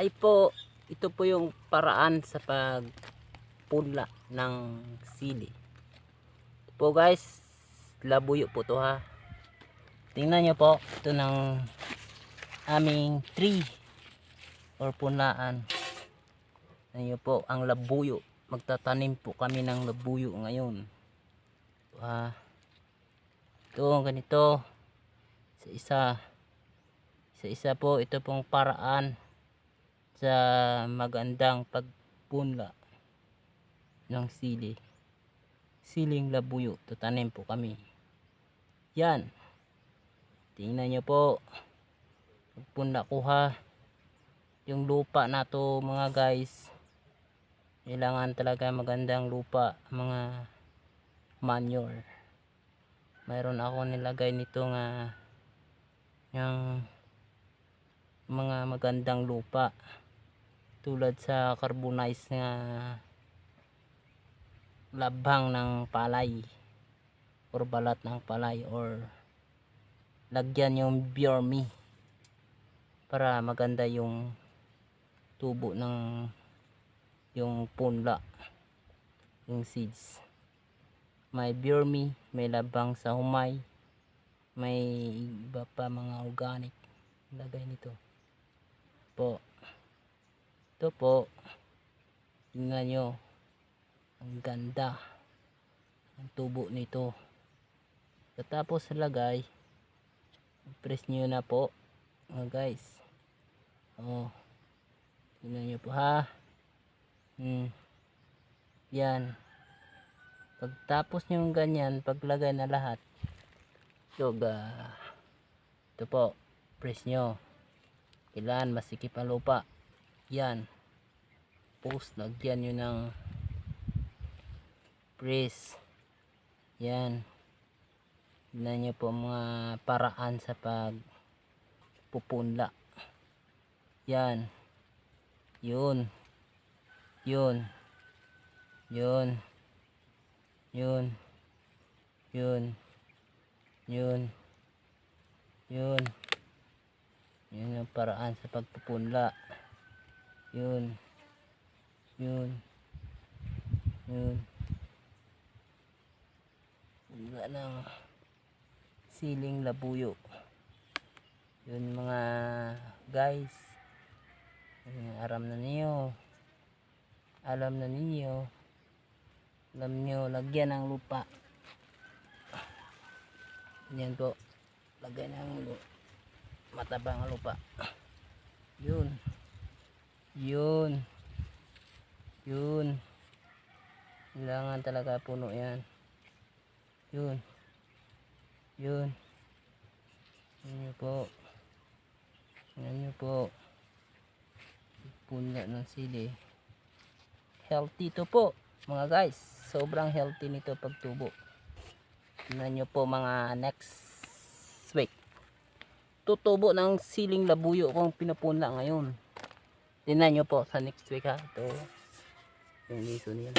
Hi po, ito po yung paraan sa pagpunla ng sili. Ito po guys, labuyo po to ha. Tingnan nyo po, ito ng aming tree or punlaan. Tingnan nyo po, ang labuyo. Magtatanim po kami ng labuyo ngayon. Ito ha. Ito, ganito. Sa isa. Sa isa po, ito pong paraan sa magandang pagpunla ng sili. Siling labuyo. Tatanim po kami. Yan. Tingnan nyo po. Pagpunla ko ha. Yung lupa na to mga guys. Kailangan talaga magandang lupa. Mga manure. Mayroon ako nilagay nito nga yung mga magandang lupa tulad sa carbonized nga labhang ng palay or balat ng palay or lagyan yung biormi para maganda yung tubo ng yung punla yung seeds. May biormi may labang sa humay may iba pa mga organic lagay nito. Po ito po. Tingnan nyo. Ang ganda ang tubo nito. Katapos lagay press nyo na po. Mga guys. Oh. Tingnan nyo po ha? Hmm. yan. Pagtapos nyo ganyan paglagay na lahat. Yoga ito po. Press nyo. Kailangan masikip ang lupa yan. Post lagyan nyo ng press yan. Tignan nyo po mga paraan sa pag pupunla yan. Yun. Yun. Yun. Yun. Yun. Yun. Yun. Yun ang paraan sa pagpupunla yun. Yun. Yun. Wala ng siling labuyo. Yun mga guys. Aram na niyo alam na ninyo. Alam nyo lagyan ng lupa. Yan po. Lagay ng lu- matabang ang lupa. Yun yun. Yun. Kailangan talaga puno yan. Yun. Yun. Yan nyo po. Yan nyo po. Punla ng sili. Healthy to po mga guys. Sobrang healthy nito pagtubo. Tingnan nyo po mga next week. Tutubo ng siling labuyo kung pinupunla ngayon tingnan nyo po sa next week ha? Ito. Yung liso nila